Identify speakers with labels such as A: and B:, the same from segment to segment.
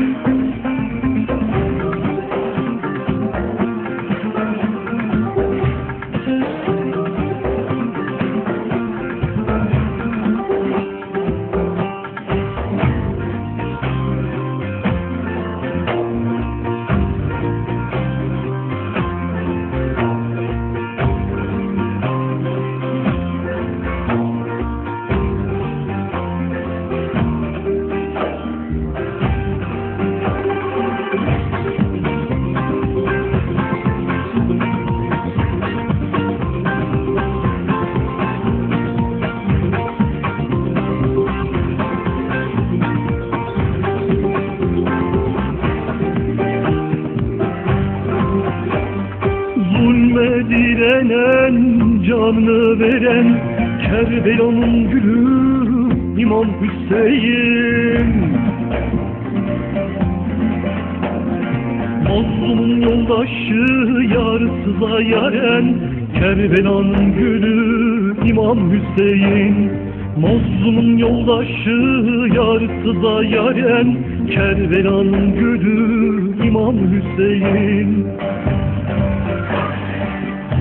A: Thank you. Direnen, canını veren Kerbela'nın gülü İmam Hüseyin. Mazlumun yoldaşı yarsıza yaren Kerbela'nın gülü İmam Hüseyin. Mazlumun yoldaşı yarsıza yaren Kerbela'nın gülü İmam Hüseyin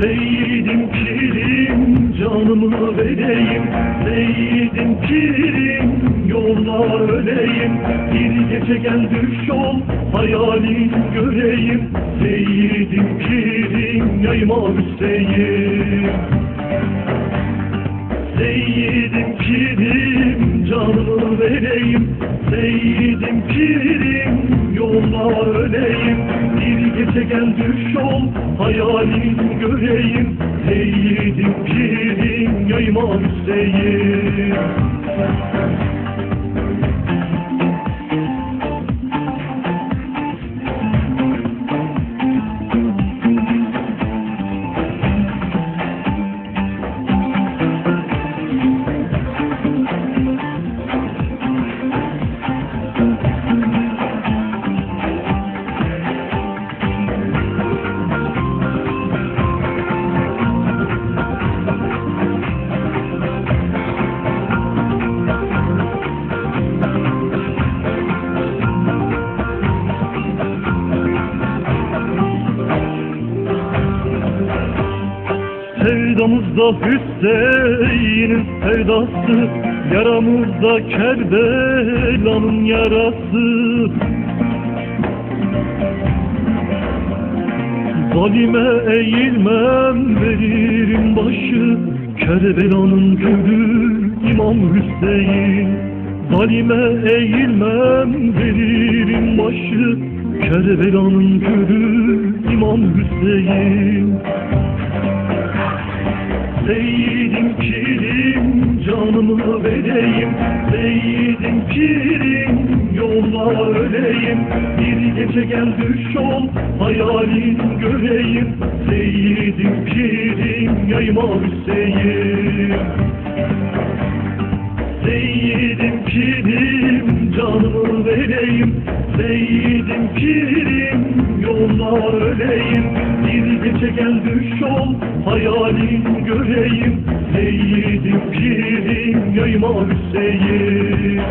A: Seyyidim pirim canımı vereyim. Seyyidim pirim yolda öleyim. Bir gece gel düş ol hayalin göreyim. Seyyidim pirim yayma Hüseyin Seyyidim pirim canımı vereyim Seyyidim pirim yolda öleyim. Bir gece gel düş ol hayalin göreyim. Seyyidim pirim yayma Hüseyin Sevdamızda Hüseyin'in sevdası. Yaramızda Kerbela'nın yarası. Zalime eğilmem veririm başı. Kerbela'nın gülü İmam Hüseyin. Zalime eğilmem veririm başı. Kerbela'nın gülü İmam Hüseyin Seyyidim pirim canımı vereyim. Seyyidim pirim yolda öleyim. Bir gece gel düş ol hayalin göreyim. Seyyidim pirim yayma Hüseyin Seyyidim pirim canımı vereyim. Seyyidim pirim yolda öleyim Gece gel düş ol hayalin göreyim. Seyyidim pirim yayma Hüseyin